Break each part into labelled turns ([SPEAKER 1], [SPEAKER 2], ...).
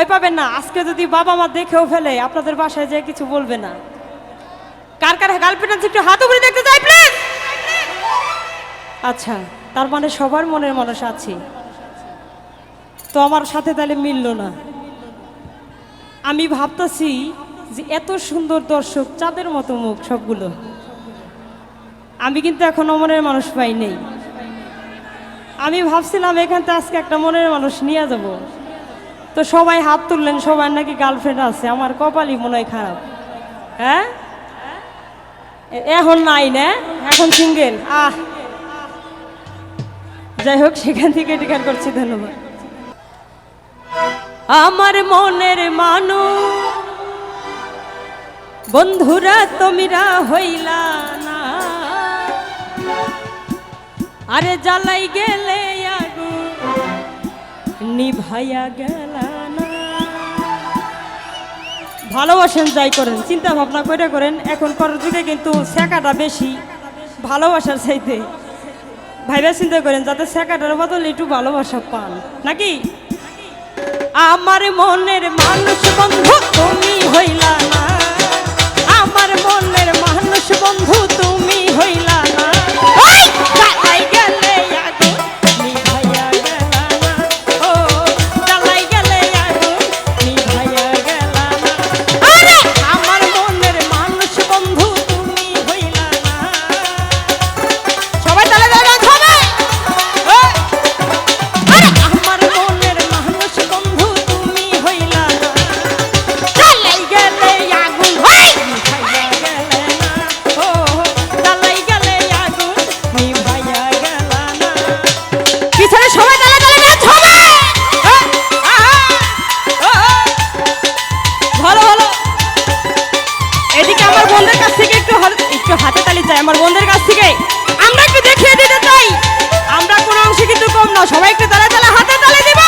[SPEAKER 1] ভয় পাবেন না। আজকে যদি বাবা মা দেখেও ফেলে, আপনাদের বাসায় যেয়ে কিছু বলবে না। কার কার গার্লফ্রেন্ড একটু হাত উপরে দেখতে চাই প্লিজ! আচ্ছা তার মানে সবার মনের মানুষ আছে। তো আমার সাথে তাহলে মিলল না। আমি ভাবতেছি যে এত সুন্দর দর্শক, চাঁদের মতো মুখ সবগুলো। আমি কিন্তু এখনও মনের মানুষ পাই নেই। আমি ভাবছিলাম এখান থেকে আজকে একটা মনের মানুষ নিয়ে যাব। তো সবাই হাত তুললেন, সবার নাকি গার্লফ্রেন্ড আছে, আমার কপালই মনে হয় খারাপ। হ্যাঁ? এখন নাই না? এখন সিঙ্গেল আহ। যাই হোক, সেখান থেকে টিকার করছি, ধন্যবাদ। আমার মনের মানুষ, বন্ধুরা তোমিরা হইলা না। আরে জ্বালাই গেলে নিভাইয়া গেল ভালোবাসেন যাই করেন চিন্তা ভাবনা করে করেন, এখন করার যুগে কিন্তু শেখাটা বেশি, ভালোবাসার চাইতে। ভাইবা চিন্তা করেন, যাতে শেখাটার বদলে একটু ভালোবাসা পান। নাকি? আমার মনের মানুষ বন্ধু এদিকে আমার বন্ধুর কাছ থেকে একটু একটু হাতে তালি চাই, আমার বন্ধুর কাছ থেকে। আমরা একটু দেখিয়ে দিতে চাই। আমরা কোনো অংশে কিন্তু কম না, সবাই একটু তালে তালে হাতে তালে দিব।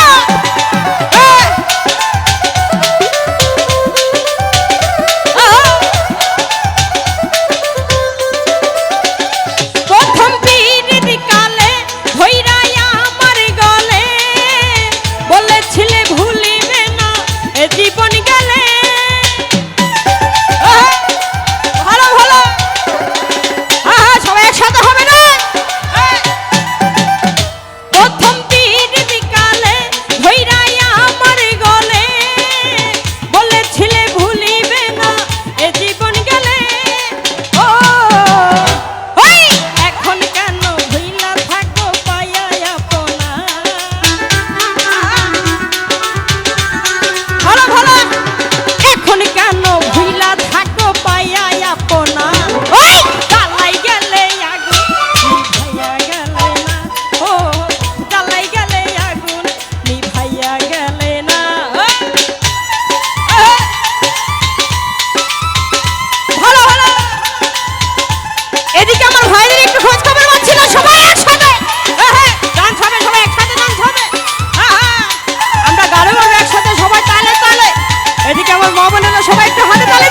[SPEAKER 1] সবাই